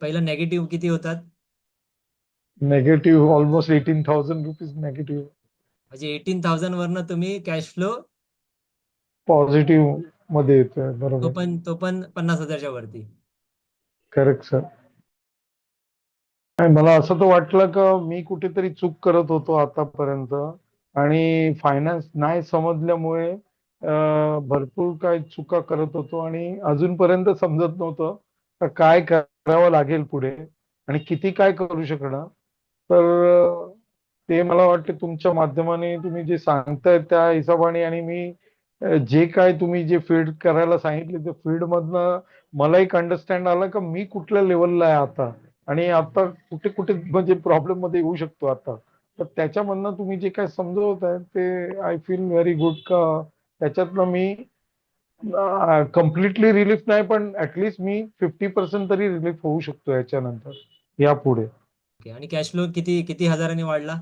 पहिलं नेगेटिव्ह किती होतात? Negative almost eighteen thousand rupees negative म्हणजे एटीन थाउजंड वरनं तुम्ही कॅश फ्लो पॉझिटिव्हमध्ये येतोय तो बरोबर पण तो पण पन्नास हजारच्या वरती. करेक्ट सर आणि मला असं तर वाटलं का मी कुठेतरी चूक करत होतो आतापर्यंत. आणि फायनान्स नाही समजल्यामुळे अं, भरपूर काय चुका करत होतो. आणि अजूनपर्यंत समजत नव्हतं. तर काय करावं लागेल पुढे आणि किती काय करू शकणार? तर ते मला वाटतं तुमच्या माध्यमाने तुम्ही जे सांगताय त्या हिशोबाने आणि मी जे काय तुम्ही जे फीड करायला सांगितले ते फीड मधनं मला एक अंडरस्टँड आलं का मी कुठल्या लेवलला आहे आता? आणि आता कुठे कुठे म्हणजे प्रॉब्लेममध्ये येऊ शकतो आता? तर त्याच्यामधनं तुम्ही जे काय समजवत आहे ते आय फील व्हेरी गुड का? त्याच्यातनं मी कम्प्लिटली रिलीफ नाही पण ऍटलिस्ट मी फिफ्टी पर्सेंट तरी रिलीफ होऊ शकतो याच्यानंतर यापुढे. आणि कॅश फ्लो किती किती हजारांनी वाढला?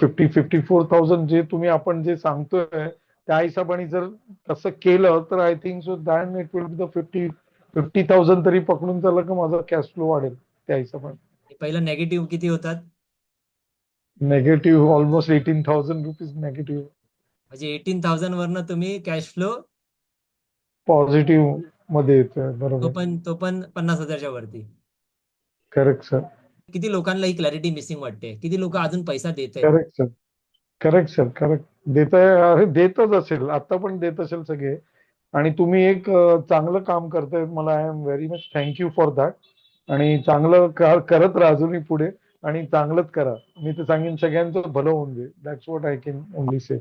फिफ्टी फिफ्टी फोर थाउजंड जे तुम्ही आपण जे सांगतोय त्या हिशोबाने जर तसं केलं तर I think so then it will be the fifty fifty thousand तरी पकडून चाललं का माझा कॅश फ्लो वाढेल त्या हिशोबाने. पहिलं नेगेटिव्ह किती होतात? Negative almost eighteen thousand rupees negative म्हणजे एटीन थाउजंड वरनं तुम्ही कॅश फ्लो पॉझिटिव्हमध्ये येतोय तो बरोबर पण तो पण पन्नास हजारच्या वरती. करेक्ट सर किती लोकांना ही क्लॅरिटी मिसिंग वाटते? किती लोक अजून पैसा देत आहेत? Correct sir correct sir correct देत आहे अरे देतच असेल. आता पण देत असेल सगळे. आणि तुम्ही एक अं, चांगलं काम करताय मला. I am very much thank you for that आणि चांगलं करत राहा अजूनही पुढे. आणि चांगलंच करा. मी तर सांगेन सगळ्यांचं भलं होऊन दे that's what I can only say